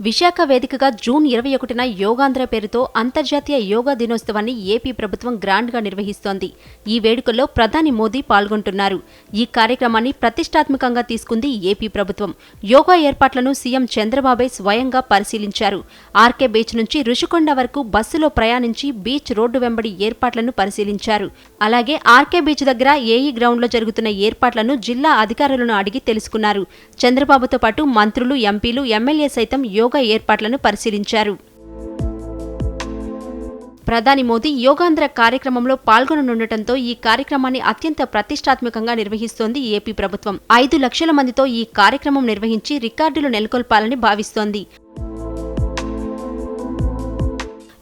విశాఖ వేదికగా జూన్ ఇరవై ఒకటిన యోగాంధ్ర పేరుతో అంతర్జాతీయ యోగా దినోత్సవాన్ని ఏపీ ప్రభుత్వం గ్రాండ్గా నిర్వహిస్తోంది. ఈ వేడుకల్లో ప్రధాని మోదీ పాల్గొంటున్నారు. ఈ కార్యక్రమాన్ని ప్రతిష్టాత్మకంగా తీసుకుంది ఏపీ ప్రభుత్వం. యోగా ఏర్పాట్లను సీఎం చంద్రబాబే స్వయంగా పరిశీలించారు. ఆర్కే బీచ్ నుంచి రుషికొండ వరకు బస్సులో ప్రయాణించి బీచ్ రోడ్డు వెంబడి ఏర్పాట్లను పరిశీలించారు. అలాగే ఆర్కే బీచ్ దగ్గర ఏఈ గ్రౌండ్లో జరుగుతున్న ఏర్పాట్లను జిల్లా అధికారులను అడిగి తెలుసుకున్నారు. చంద్రబాబుతో పాటు మంత్రులు ఎంపీలు ఎమ్మెల్యే సైతం యోగా ఏర్పాట్లను పరిశీలించారు. ప్రధాని మోదీ యోగాంధ్ర కార్యక్రమంలో పాల్గొననుండటంతో ఈ కార్యక్రమాన్ని అత్యంత ప్రతిష్టాత్మకంగా నిర్వహిస్తోంది ఏపీ ప్రభుత్వం. ఐదు లక్షల మందితో ఈ కార్యక్రమం నిర్వహించి రికార్డులు నెలకొల్పాలని భావిస్తోంది.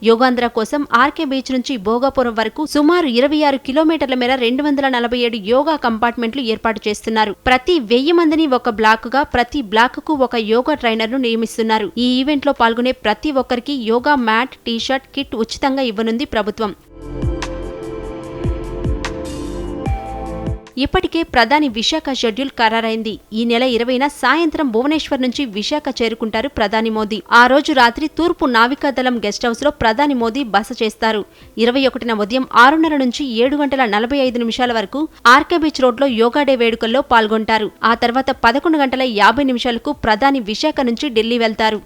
యోగాంధ్ర కోసం ఆర్కే బీచ్ నుంచి భోగాపురం వరకు సుమారు ఇరవై ఆరు కిలోమీటర్ల మేర రెండు వందల నలభై ఏడు యోగా కంపార్ట్మెంట్లు ఏర్పాటు చేస్తున్నారు. ప్రతి వెయ్యి మందిని ఒక బ్లాక్గా ప్రతి బ్లాక్కు ఒక యోగా ట్రైనర్ను నియమిస్తున్నారు. ఈ ఈవెంట్లో పాల్గొనే ప్రతి ఒక్కరికి yoga mat T shirt kit ఉచితంగా ఇవ్వనుంది ప్రభుత్వం. ఇప్పటికే ప్రధాని విశాఖ షెడ్యూల్ ఖరారైంది. ఈ నెల ఇరవైన సాయంత్రం భువనేశ్వర్ నుంచి విశాఖ చేరుకుంటారు ప్రధాని మోదీ. ఆ రోజు రాత్రి తూర్పు నావికాదళం గెస్ట్ హౌస్లో ప్రధాని మోదీ బస చేస్తారు. ఇరవై ఒకటిన ఉదయం ఆరున్నర నుంచి ఏడు గంటల నలభై ఐదు నిమిషాల వరకు ఆర్కే బీచ్ రోడ్లో యోగా డే వేడుకల్లో పాల్గొంటారు. ఆ తర్వాత పదకొండు గంటల యాభై నిమిషాలకు ప్రధాని విశాఖ నుంచి ఢిల్లీ వెళ్తారు.